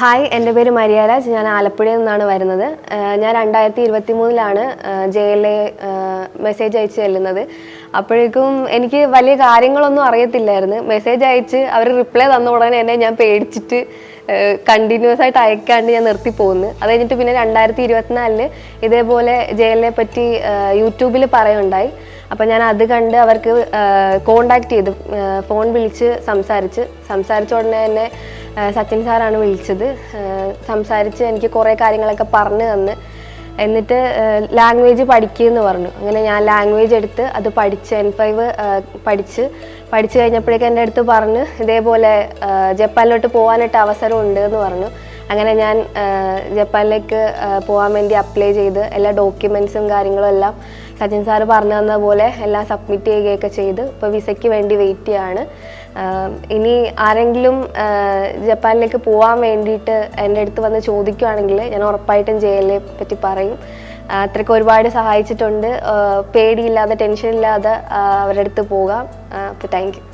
Hi എന്റെ പേര് മരിയാരാജ് ഞാൻ ആലപ്പുഴയിൽ നിന്നാണ് വരുന്നത്. ഞാൻ രണ്ടായിരത്തി ഇരുപത്തി മൂന്നിലാണ് എ മെസ്സേജ് അയച്ച് ചെല്ലുന്നത്. അപ്പോഴേക്കും എനിക്ക് വലിയ കാര്യങ്ങളൊന്നും അറിയത്തില്ലായിരുന്നു. മെസ്സേജ് അയച്ച് അവർ റിപ്ലൈ തന്ന ഉടനെ തന്നെ ഞാൻ പേടിച്ചിട്ട് കണ്ടിന്യൂസ് ആയിട്ട് അയക്കാണ്ട് ഞാൻ നിർത്തി പോകുന്നു അത് കഴിഞ്ഞിട്ട് പിന്നെ രണ്ടായിരത്തി ഇരുപത്തിനാലിൽ ഇതേപോലെ ജെ എൽ എ പറ്റി യൂട്യൂബിൽ പറയുണ്ടായി. അപ്പം ഞാൻ അത് കണ്ട് അവർക്ക് കോണ്ടാക്ട് ചെയ്തു. ഫോൺ വിളിച്ച് സംസാരിച്ച്. സംസാരിച്ച ഉടനെ തന്നെ സച്ചിൻ സാറാണ് വിളിച്ചത്. സംസാരിച്ച് എനിക്ക് കുറേ കാര്യങ്ങളൊക്കെ പറഞ്ഞു തന്ന്. എന്നിട്ട് ലാംഗ്വേജ് പഠിക്കുമെന്ന് പറഞ്ഞു. അങ്ങനെ ഞാൻ ലാംഗ്വേജ് എടുത്ത് അത് പഠിച്ച് എൻ ഫൈവ് പഠിച്ച്. പഠിച്ചു കഴിഞ്ഞപ്പോഴേക്കും എന്റെ അടുത്ത് പറഞ്ഞു ഇതേപോലെ ജപ്പാനിലോട്ട് പോകാനായിട്ട് അവസരമുണ്ട് എന്ന് പറഞ്ഞു. അങ്ങനെ ഞാൻ ജപ്പാനിലേക്ക് പോകാൻ വേണ്ടി അപ്ലൈ ചെയ്ത് എല്ലാ ഡോക്യുമെൻസും കാര്യങ്ങളും എല്ലാം സച്ചിൻ സാറ് പറഞ്ഞു തന്ന പോലെ എല്ലാം സബ്മിറ്റ് ചെയ്യുകയൊക്കെ ചെയ്ത് ഇപ്പോൾ വിസയ്ക്ക് വേണ്ടി വെയിറ്റ് ചെയ്യാണ്. ഇനി ആരെങ്കിലും ജപ്പാനിലേക്ക് പോകാൻ വേണ്ടിയിട്ട് എന്റെ അടുത്ത് വന്ന് ചോദിക്കുകയാണെങ്കിൽ ഞാൻ ഉറപ്പായിട്ടും ജെ എൽ എ പറ്റി പറയും. അത്രയ്ക്ക് ഒരുപാട് സഹായിച്ചിട്ടുണ്ട്. പേടിയില്ലാതെ ആഹ് അവരുടെ അടുത്ത് പോകാം. അപ്പോൾ താങ്ക് യു